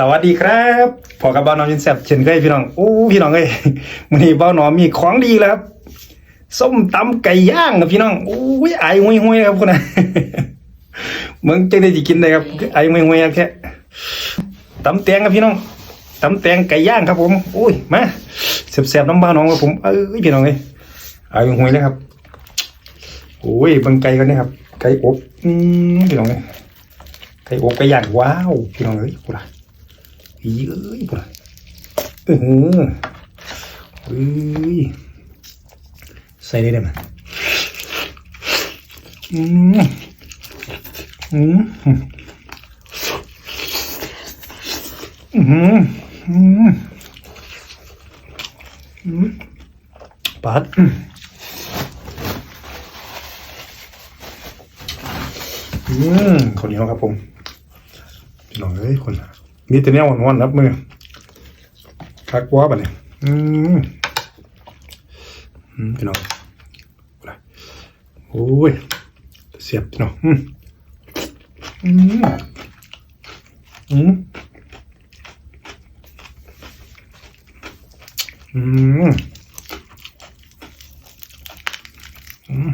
สวัสดีครับพอกับบ้านน้องยินแซบเช่นเคยพี่น้องโอ้พี่น้องเอ้ยมื้อนี้บ้านน้องมีของดีแล้วครับส้มตำไก่ย่างครับพี่น้องโอ้ยไอ้ห่วยๆครับคนน่ะเมืองจังได้สิกินได้ครับไอ้ห่วยๆครับแค่ตำแตงครับพี่น้องตำแตงไก่ย่างครับผมโอ้ยมาแซบๆน้ำบ้านน้องครับผมเอ้ยพี่น้องเอ้ยไอ้ห่วยเลยครับโอ้ยบิ่งไก่กันนี่ครับไก่อบอืมพี่น้องเอ้ยไก่อบไก่ย่างว้าวพี่น้องเอ้ยกูละ อีเอ้ยปะเออเอ้ยใส่ได้ไหมอืมอืมอืมอืมอืมปัดอืมคนเหนียวครับผมพี่น้องเอ้ยคน มีแต่เนี้ยวันๆรับมือคักวัวปะเนี่ยอืมอืมพี่น้องโอ้ยเสียบพี่น้องอืมอืมอืมอืม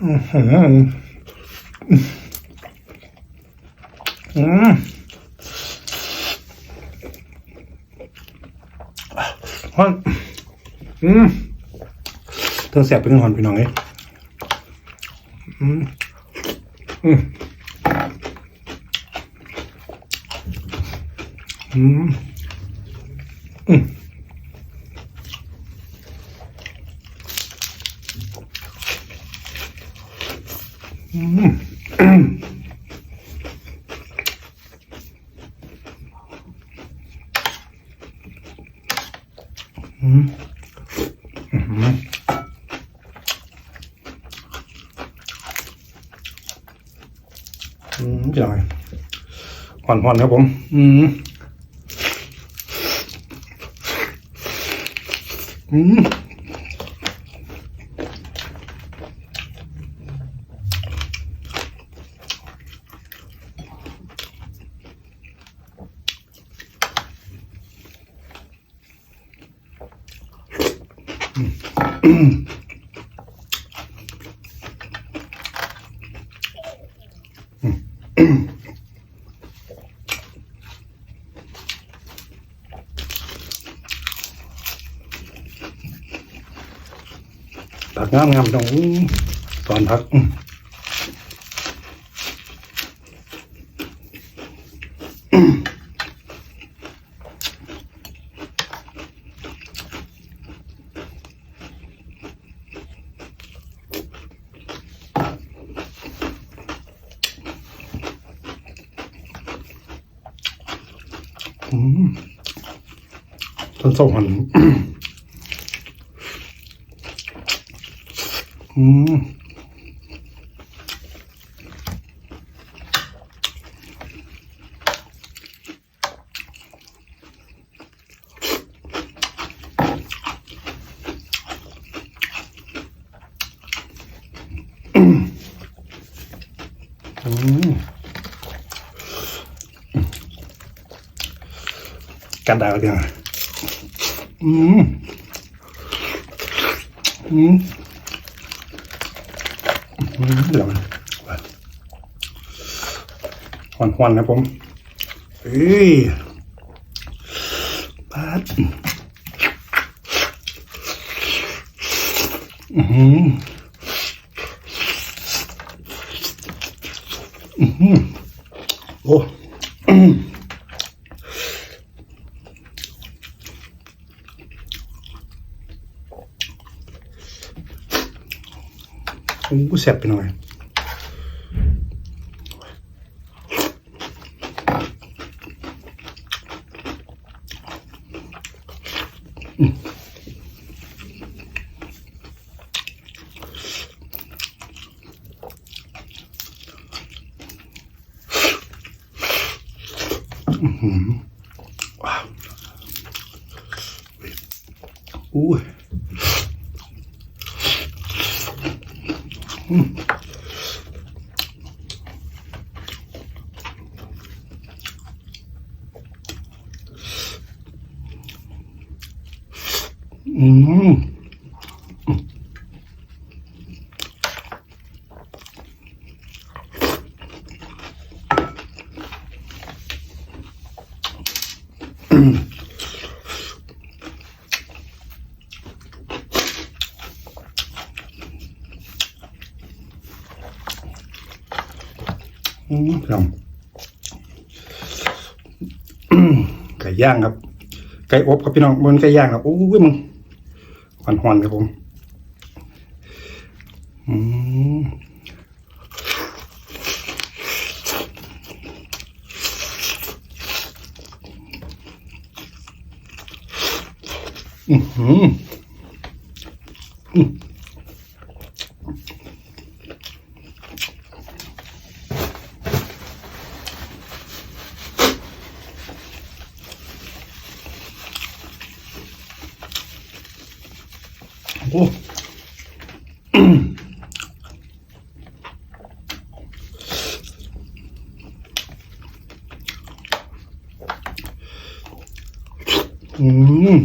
อืมอืมอืม อืมฮอนอืม ต้องแสบเป็นหอนพี่น้องเอ้ยอืมอืมอืมอืมอืมอืมอืมอืมพี่น้อย หอนๆครับผม อืมอืม งามงามตรงตอนพักอืมอืมต้นส้มหัน อืมอืมกันดาว เดี๋ยวมันหวันหวันๆนะผมเฮ้ยปัดอือหืออือหือโอ้ โอ้แสบไปหน่อยว้ อืมอืมครับอืมไก่ย่างครับ ไก่อบครับพี่น้องบนไก่ย่างครับโอ้ยมึง หวานหอนครับผม อืมอืมหืออืมโอ้อืม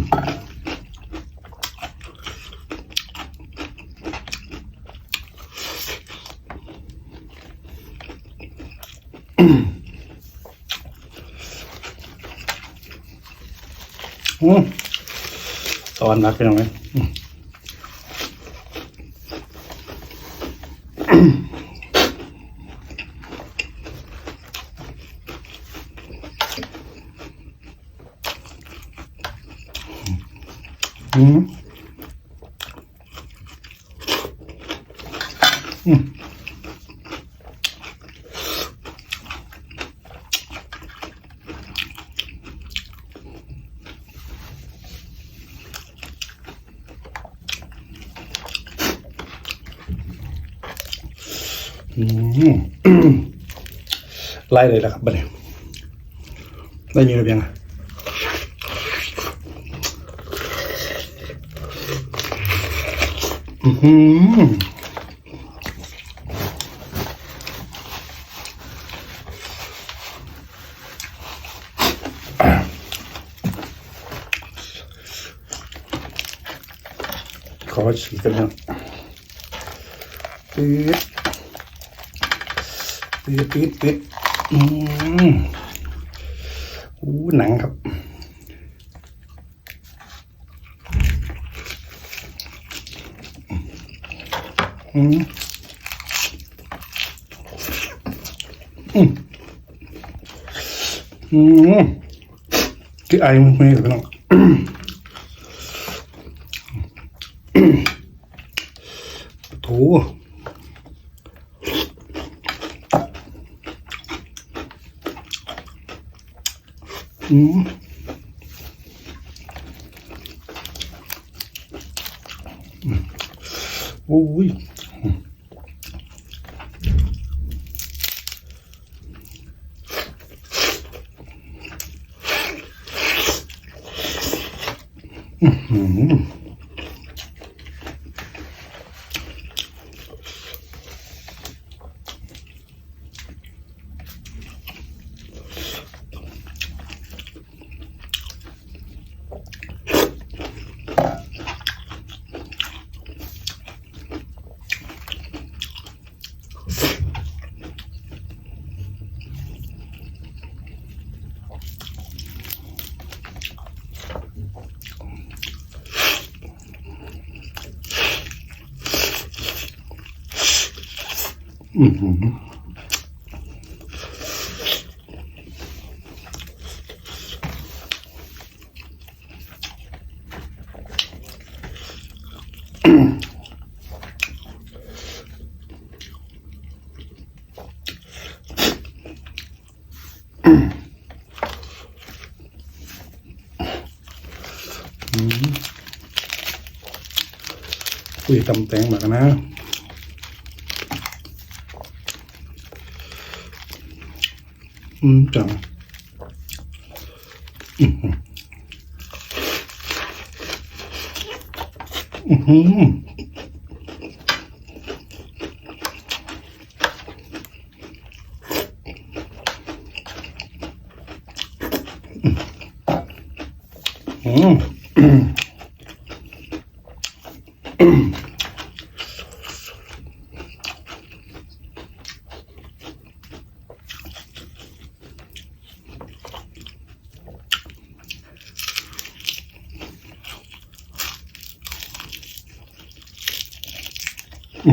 อืมตอนนักไปหน่อยอืม อืมอืมไล่เลยนะครับบัดนี้ได้มีระเบียงอะ อือหือขอฉีกกันนะปิดปิดปิดปิดอืมอู้หนังครับ อืมอืมอืมที่ไอ้มันไม่หรอกโถอืมโอ้ คุยตำแตงมากันนะ อืมจังอืมอืมอืมอื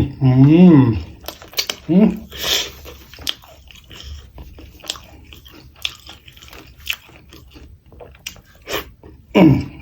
ม อืม อืมอืม